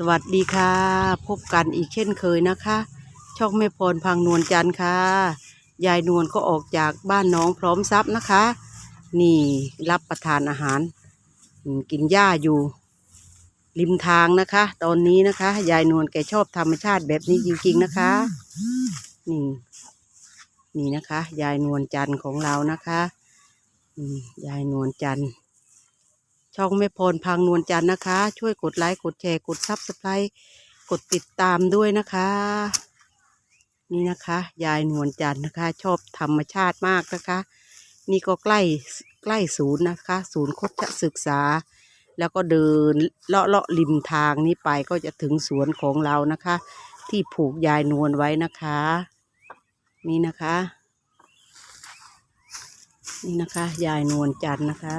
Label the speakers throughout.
Speaker 1: สวัสดีค่ะ พบกันอีกเช่นเคยนะคะ ช่องแม่พรพังนวลจันทร์ค่ะ ยายนวลก็ออกจากบ้านน้องพร้อมทรัพย์นะคะ นี่รับประทานอาหาร กินหญ้าอยู่ ริมทางนะคะ ตอนนี้นะคะ ยายนวลแกชอบธรรมชาติแบบนี้จริงๆนะคะ นี่ นี่นะคะ ยายนวลจันทร์ของเรานะคะยายนวลจันทร์ ช่องแม่พรพังนวลจันทร์นะคะ ช่วยกดไลค์กดแชร์กดซับสไครต์กดติดตามด้วยนะคะ นี่นะคะ ยายนวลจันทร์นะคะ ชอบธรรมชาติมากนะคะ นี่ก็ใกล้ใกล้ศูนย์นะคะ ศูนย์คดศึกษา แล้วก็เดินเลาะเลาะริมทางนี้ไปก็จะถึงสวนของเรานะคะ ที่ผูกยายนวลไว้นะคะ นี่นะคะ นี่นะคะ ยายนวลจันทร์นะคะ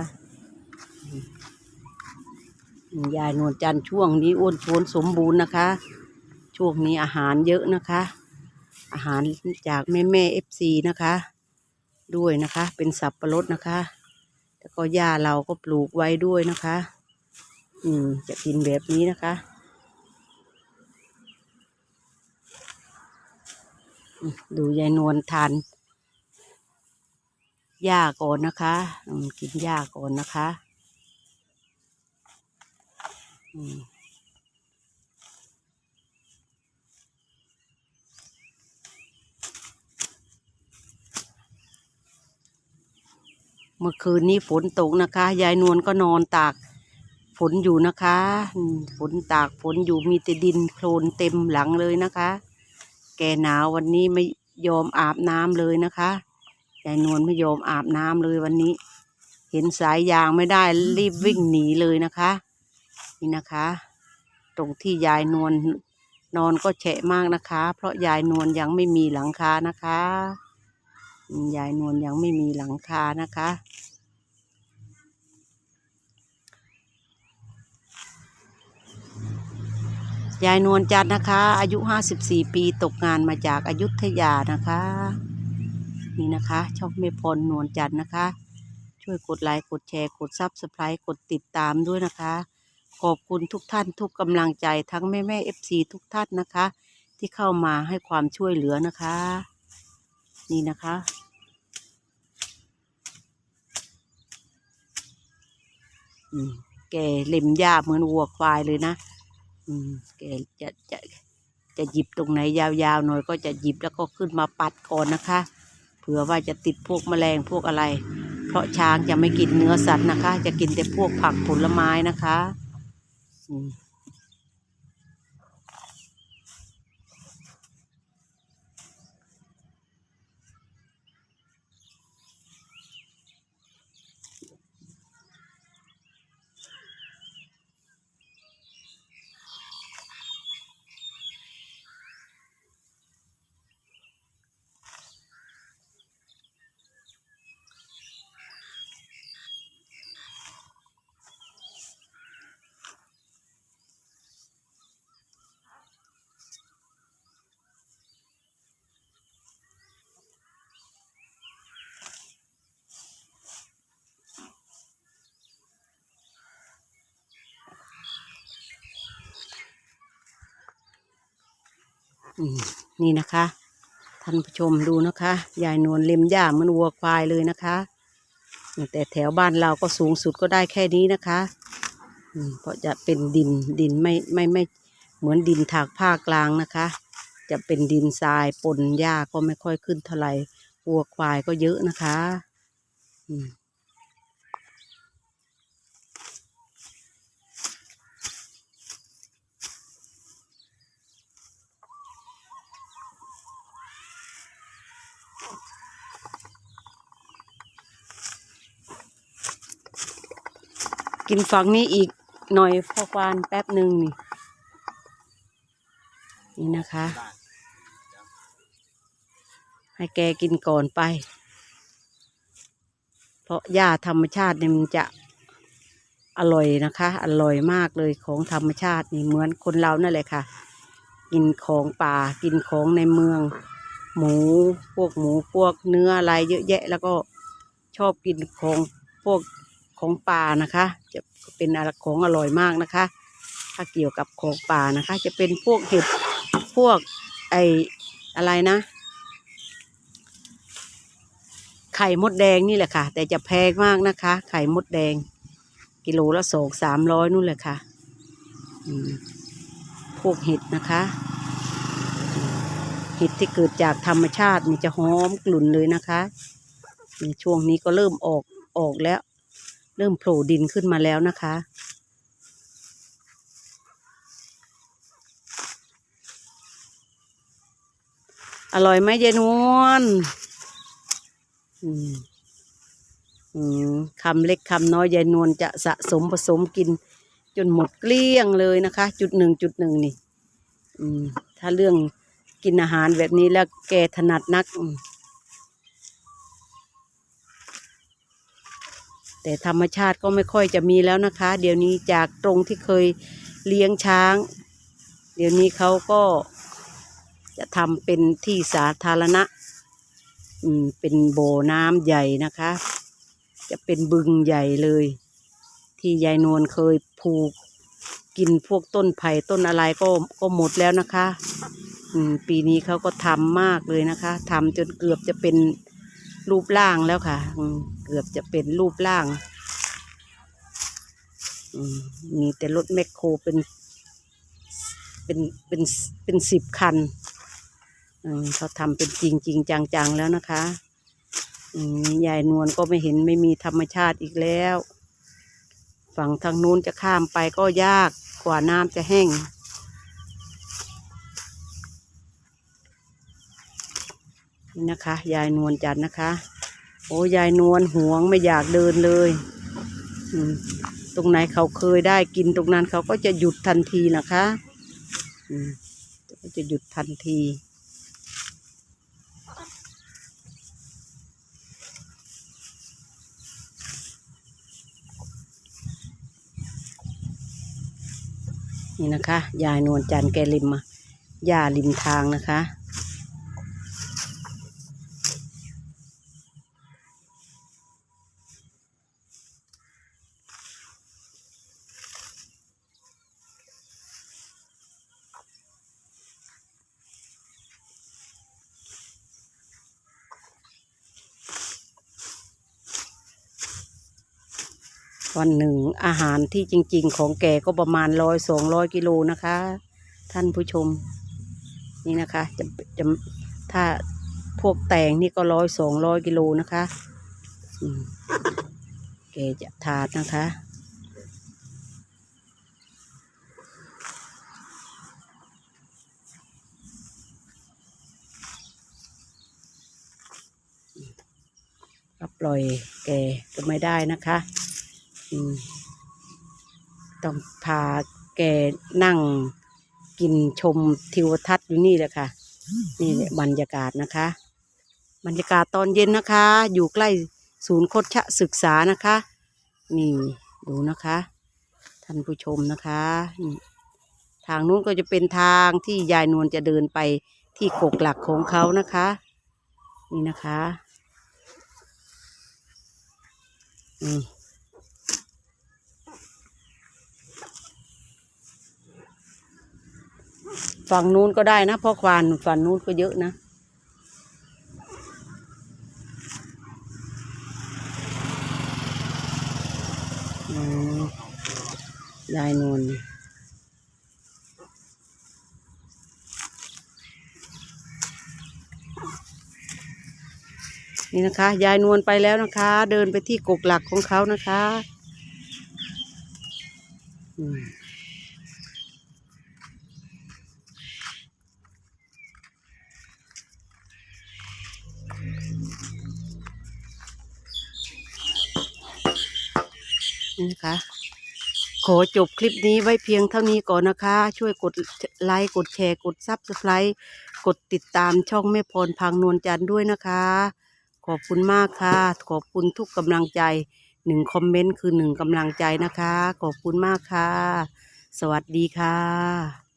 Speaker 1: ยายนวลจันทร์ช่วงนี้อ้วนท้วนสมบูรณ์นะคะ ช่วงนี้อาหารเยอะนะคะ อาหารจากแม่แม่เอฟซีนะคะ ด้วยนะคะ เป็นสับปะรดนะคะ แล้วก็หญ้าเราก็ปลูกไว้ด้วยนะคะ อืม จะกินแบบนี้นะคะดูยายนวลทานหญ้าก่อนนะคะ กินหญ้าก่อนนะคะ เมื่อคืนนี้ฝนตกนะคะ ยายนวลก็นอนตากฝนอยู่นะคะ ฝนตากฝนอยู่มีแต่ดินโคลนเต็มหลังเลยนะคะ แกหนาววันนี้ไม่ยอมอาบน้ำเลยนะคะยายนวลไม่ยอมอาบน้ำเลยวันนี้ เห็นสายยางไม่ได้รีบวิ่งหนีเลยนะคะ นี่นะคะ ตรงที่ยายนวลนอนก็แฉะมากนะคะ เพราะยายนวลยังไม่มีหลังคานะคะ ยายนวลยังไม่มีหลังคานะคะ ยายนวลจันทร์นะคะ อายุห้าสิบสี่ปีตกงานมาจากอายุทยานะคะ นี่นะคะช่องเมพรนวลจันทร์นะคะ ช่วยกดไลค์กดแชร์กดซับสไครต์กดติดตามด้วยนะคะ ขอบคุณทุกท่านทุกกำลังใจทั้งแม่แม่เอฟซีทุกท่านนะคะ ที่เข้ามาให้ความช่วยเหลือนะคะ นี่นะคะอืมแกเล็มหญ้าเหมือนวัวควายเลยนะ อืมแกจะจะจะหยิบตรงไหนยาวๆหน่อยก็จะหยิบแล้วก็ขึ้นมาปัดก่อนนะคะ เผื่อว่าจะติดพวกแมลงพวกอะไร เพราะช้างจะไม่กินเนื้อสัตว์นะคะ จะกินแต่พวกผักผลไม้นะคะ อื นี่นะคะท่านผู้ชมดูนะคะยายนวลเล็มหญ้าเหมือนวัวควายเลยนะคะ แต่แถวบ้านเราก็สูงสุดก็ได้แค่นี้นะคะเพราะจะเป็นดินดินไม่ไม่ไม่เหมือนดินถากผ้ากลางนะคะ จะเป็นดินทรายปนหญ้าก็ไม่ค่อยขึ้นเท่าไหร่วัวควายก็เยอะนะคะ อืม กินฝั่งนี้อีกหน่อยพอควานแป๊บหนึ่งนี่นี่นะคะ ให้แกกินก่อนไป เพราะหญ้าธรรมชาติเนี่ยมันจะอร่อยนะคะ อร่อยมากเลยของธรรมชาตินี่เหมือนคนเรานั่นแหละค่ะ กินของป่ากินของในเมือง หมูพวกหมูพวกเนื้ออะไรเยอะแยะ แล้วก็ชอบกินของพวก ของป่านะคะ จะเป็นอะไรของอร่อยมากนะคะ ถ้าเกี่ยวกับของป่านะคะ จะเป็นพวกเห็ดพวกไออะไรนะ ไข่มดแดงนี่แหละค่ะ แต่จะแพงมากนะคะ ไข่มดแดง กิโลละสองสามร้อยนู่นแหละค่ะพวกเห็ดนะคะ เห็ดที่เกิดจากธรรมชาติมันจะหอมกลุ่นเลยนะคะ ในช่วงนี้ก็เริ่มออกออกแล้ว เริ่มโผล่ดินขึ้นมาแล้วนะคะ อร่อยไหมยายนวลอืมอืมคำเล็กคำน้อยยายนวลจะสะสมผสมกิน จนหมดเกลี้ยงเลยนะคะ จุดหนึ่งจุดหนึ่งนี่อืมถ้าเรื่องกินอาหารแบบนี้แล้วแกถนัดนักอืม แต่ธรรมชาติก็ไม่ค่อยจะมีแล้วนะคะ เดี๋ยวนี้จากตรงที่เคยเลี้ยงช้าง เดี๋ยวนี้เขาก็จะทำเป็นที่สาธารณะ อืม เป็นโบน้ำใหญ่นะคะ จะเป็นบึงใหญ่เลย ที่ยายนวลเคยผูกกินพวกต้นไผ่ต้นอะไรก็ก็หมดแล้วนะคะ อืม ปีนี้เขาก็ทำมากเลยนะคะทำจนเกือบจะเป็น รูปร่างแล้วค่ะเกือบจะเป็นรูปร่างมีแต่รถแมคโครเป็นเป็นเป็นเป็นสิบคันเขาทำเป็นจริงจริงจังๆแล้วนะคะยายนวลก็ไม่เห็นไม่มีธรรมชาติอีกแล้ว ฝั่งทางนู้นจะข้ามไปก็ยากกว่าน้ำจะแห้ง นี่นะคะ ยายนวลจันนะคะ โอ้ยายนวลห่วงไม่อยากเดินเลยตรงไหนเขาเคยได้กินตรงนั้นเขาก็จะหยุดทันทีนะคะก็จะหยุดทันทีนี่นะคะ ยายนวลจันแกริมมาหญ้าริมทางนะคะ วันหนึ่งอาหารที่จริง ๆ ของแกก็ประมาณร้อยสองร้อยกิโลนะคะ ท่านผู้ชม นี่นะคะจะจะถ้าพวกแตงนี่ก็ร้อยสองร้อยกิโลนะคะแกจะทานนะคะก็ปล่อยแกก็ไม่ได้นะคะ ต้องพาแกนั่งกินชมทิวทัศน์อยู่นี่แหละค่ะ นี่แหละบรรยากาศนะคะ บรรยากาศตอนเย็นนะคะ อยู่ใกล้ศูนย์โคชศึกษานะคะ นี่ดูนะคะ ท่านผู้ชมนะคะนี่ทางนู้นก็จะเป็นทางที่ยายนวลจะเดินไปที่กกหลักของเขานะคะ นี่นะคะอื ฝั่งนู้นก็ได้นะเพราะควานฝั่งนู้นก็เยอะนะอืมยายนวลนี่นะคะ ยายนวลไปแล้วนะคะ เดินไปที่กกหลักของเขานะคะ อืม นะคะ ขอจบคลิปนี้ไว้เพียงเท่านี้ก่อนนะคะ ช่วยกดไลค์ กดแชร์ กดซับสไครต์กดติดตามช่องแม่พรพังนวลจันทร์ด้วยนะคะ ขอบคุณมากค่ะ ขอบคุณทุกกำลังใจหนึ่งคอมเมนต์คือหนึ่งกำลังใจนะคะ ขอบคุณมากค่ะ สวัสดีค่ะ